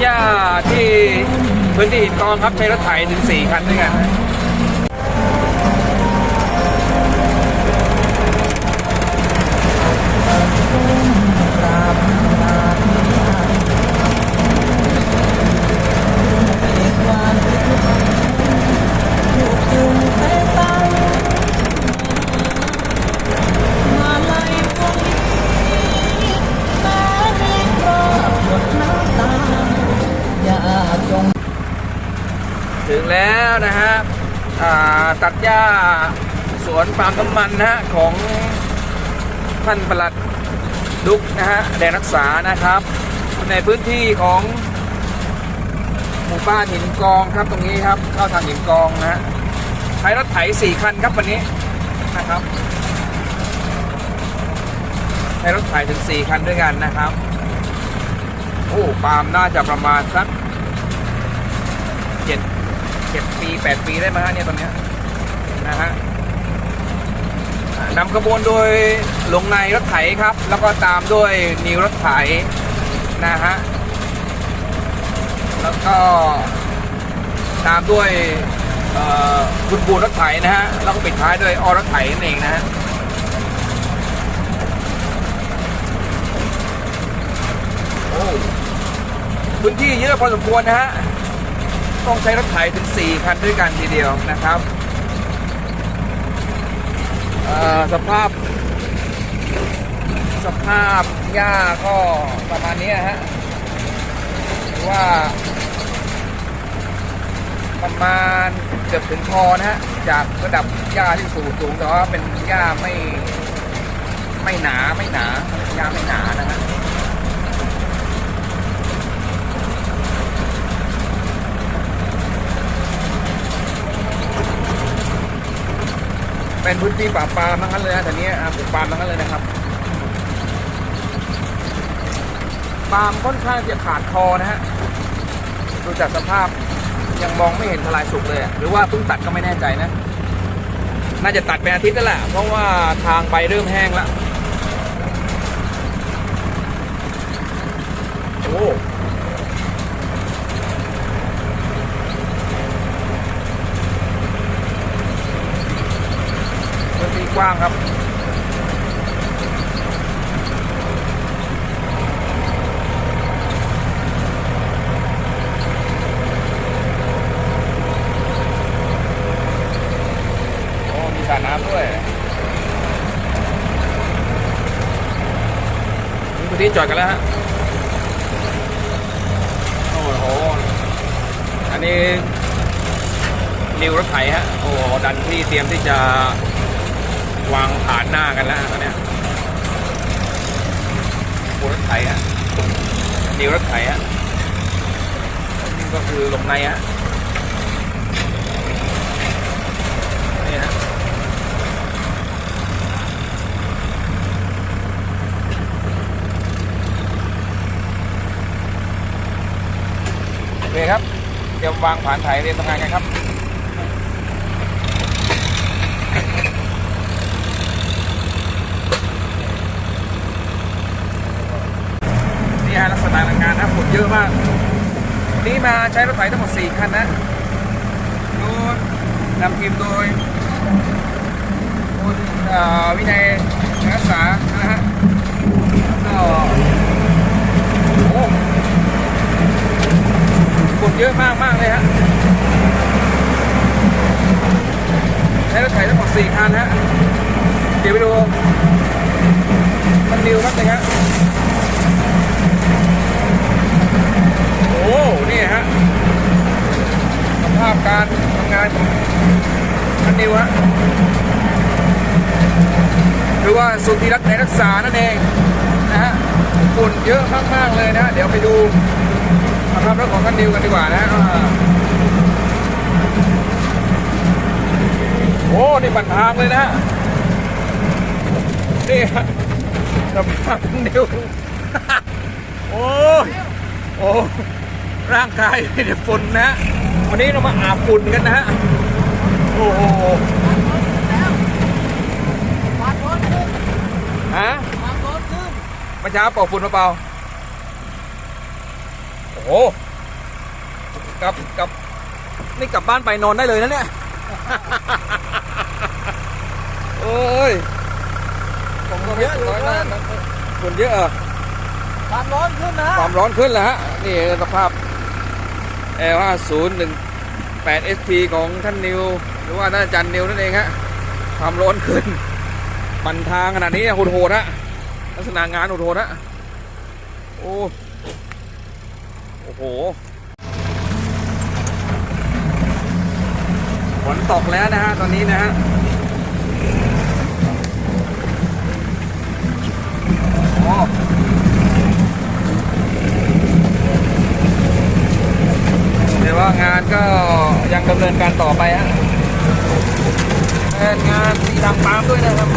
หญ้าที่พื้นที่หินกองครับใช้รถไถถึง4คันด้วยกัน ตัดหญ้าสวนปาล์มน้ำมันนะฮะของท่านปลัดดุกนะฮะแดนรักษานะครับ ในพื้นที่ของหมู่บ้านหินกองครับตรงนี้ครับเข้าทางหินกองนะฮะใช้รถไถสี่คันครับวันนี้นะครับใช้รถไถถึงสี่คันด้วยกันนะครับโอ้ปาล์มน่าจะประมาณสักเจ็ดเจ็ดปีแปดปีได้ไหมฮะเนี่ยตอนเนี้ย นะฮะนำขบวนโดยหลงในรถไถครับ แล้วก็ตามด้วยนิวรถไถนะฮะ แล้วก็ตามด้วยเอ่อบุญบูรถไถนะฮะ แล้วก็ปิดท้ายด้วยอรถไถนั่นเองนะฮะ โอ้พื้นที่เยอะพอสมควรนะฮะ ต้องใช้รถไถถึง 4 คันด้วยกันทีเดียวนะครับ สภาพ สภาพหญ้าก็ประมาณนี้ฮะว่า ประมาณเกือบถึงคอนะฮะ จากระดับหญ้าที่สูงสูงแต่ว่าเป็นหญ้าไม่ ไม่หนาไม่หนาหญ้าไม่หนานะฮะ เป็นพื้นที่ป่าปรามทั้งนั้นเลยนะแต่นี้ปลูกปาล์มทั้งนั้นเลยนะครับปาล์มค่อนข้างจะขาดคอนะฮะดูจากสภาพยังมองไม่เห็นทลายสุกเลยหรือว่าเพิ่งตัดก็ไม่แน่ใจนะ น่าจะตัดเป็นอาทิตย์แล้วแหละเพราะว่าทางใบเริ่มแห้งแล้วโอ้ พื้นที่ กว้างครับโอ้มีสระน้ำด้วยนี่พื้นที่จอดกันแล้วฮะ โอ้โห อันนี้นิวรถไถฮะ โอ้โหดันที่เตรียมที่จะ วางผ่านหน้ากันแล้วตอนเนี้ยโอ้รถไถฮะนิวรถไถฮะนี่ก็คือลงในฮะนี่ฮะโอเคครับ เตรียมวางผ่านไถเรียนทำงานกันครับ นี่ฮะลักษณะงานนะฝุ่นเยอะมากวั นี้มาใช้รถไถทั้งหมด 4 คันนะดยนำทีมโดยคุณวินัยนักศึกษานะฮะก็โอ้ฝุ่นเยอะมากมากเลยฮะใช้รถไถทั้งหมด 4 คันฮะ เดี๋ยวไปดูมันดิวครับเลยฮะ โอ้นี่ฮะสภาพการทำงานของท่านนิวฮะหรือว่าสุธีรักษ์ในรักษานั่นเองนะฮะฝุ่นเยอะมากๆเลยนะเดี๋ยวไปดูสภาพรถของท่านนิวกันดีกว่านะอ่าโอ้นี่ปันทางเลยนะนี่ฮะสภาพท่านนิวโอ้โอ้ ร่างกายมีแต่ฝุ่นนะฮะวันนี้เรามาอาบฝุ่นกันนะฮะโอ้โหฮะเมื่อเช้าเป่าฝุ่นมาเปล่า โอ้โหกลับกลับนี่กลับบ้านไปนอนได้เลยนะเนี่ย โอ้ยผมก็ไม่ร้อยหน้านะคนเยอะเหรอความร้อนขึ้นนะ ความร้อนขึ้นแล้วฮะ นี่สภาพ L5018 SP ของท่านนิว หรือว่าท่านอาจารย์นิวนั่นเองฮะความร้อนขึ้น ปั่นทางขนาดนี้โหดๆฮะลักษณะงานโหดๆฮะโอ้โอ้โหฝนตกแล้วนะฮะ ตอนนี้นะฮะโอ้ แต่ว่างานก็ยังดำเนินการต่อไปฮะเป็นงานสีดำปามด้วยนะครับ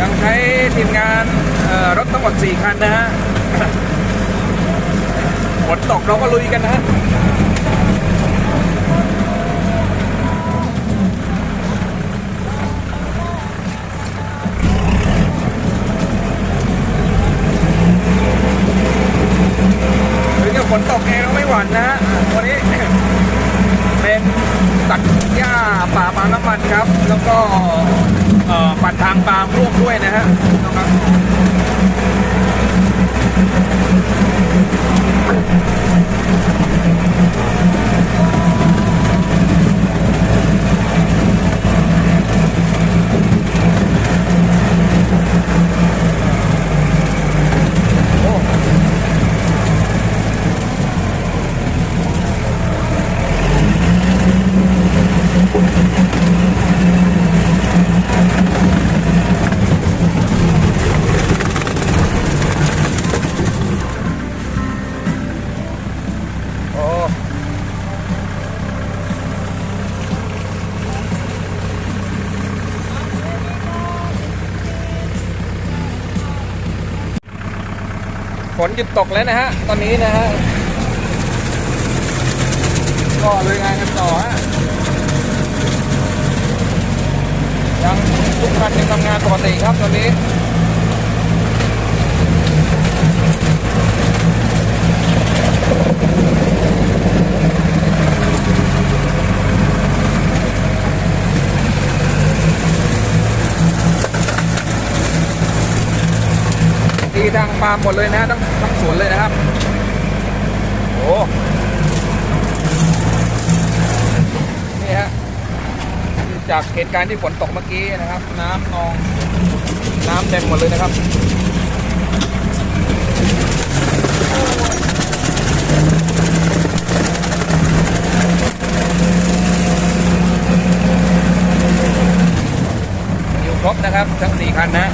ยังใช้ทีมงานเอ่อรถทั้งหมด 4 คันนะฮะ ฝนตก เราก็ลุยกันนะฮะถึงจะฝนตกเองก็ไม่หวั่นนะฮะวันนี้เป็นตัดหญ้าป่าปาล์มน้ำมันครับ แล้วก็ปัดทางปาล์มร่วมด้วยนะฮะนะครับ ฝนหยุดตกแล้วนะฮะ ตอนนี้นะฮะ ก็เลยงานกันต่อฮะ ยังทุกคันยังทำงานปกติครับตอนนี้ ทางปาล์มหมดเลยนะทั้งทั้งสวนเลยนะครับ โอ้นี่ฮะจากเหตุการณ์ที่ฝนตกเมื่อกี้นะครับ น้ำนอง น้ำเต็มหมดเลยนะครับอยู่ครบนะครับ ทั้งสี่คันนะ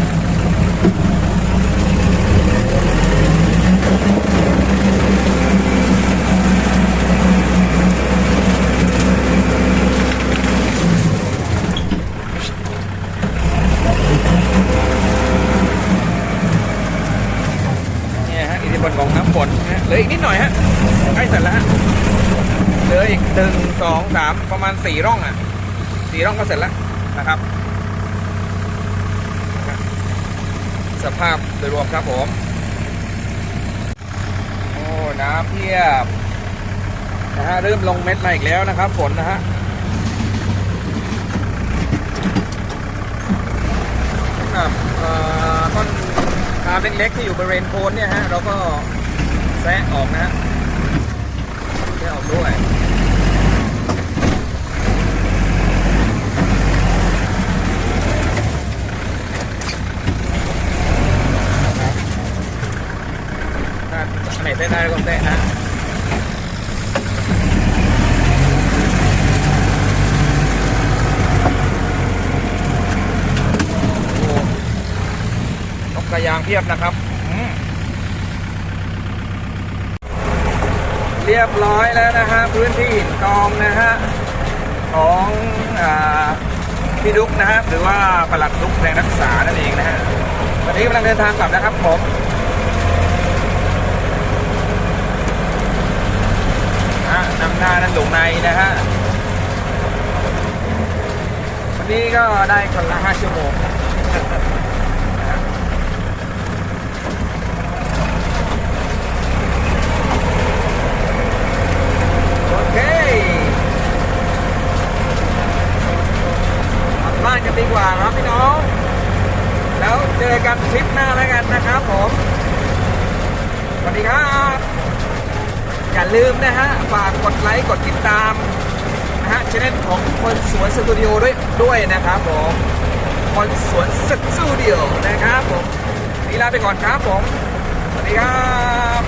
เนี่ยฮะอิทธิพลของน้ำฝนนะฮะเห ลืออีกนิดหน่อยฮะใกล้เสร็จแล้วฮะเหลืออีกหนึ่งสองสามประมาณสี่ร่องอะสี่ร่องก็เสร็จแล้วนะครับ สภาพโดยรวมครับผม โอ้น้ำเพียบนะฮะเริ่มลงเม็ดมาอีกแล้วนะครับฝนนะฮะครับเอ่อต้นคาร์เล็กๆที่อยู่บริเวณโคนเนี่ยฮะเราก็ แซะออกนะฮะแซะออกด้วยถ้าอันไหนแซะได้ก็แซะนะโอ้นกกระยางเพียบนะครับอืมเรียบร้อยแล้วนะฮะพื้นที่หินกองนะฮะของอพี่ดุ๊กนะครับ หรือว่าประหลัดดุ๊กแรงรักษานั่นเองนะฮะวันนี้กำลังเดินทางกลับนะครับผมอะนำหน้านั้นหลงในนะฮะวันนี้ก็ได้คนละห้าชั่วโมง โอเคกลับบ้านกันดีกว่าครับพี่น้อง แล้วเจอกันทริปหน้าแล้วกันนะครับผมสวัสดีครับอย่าลืมนะฮะฝากกดไลค์กดติดตามนะฮะช่องของคนสวนสตูดิโอด้วยด้วยนะครับผมคนสวนสตูดิโอนะครับผมนี่ลาไปก่อนครับผม สวัสดีครับ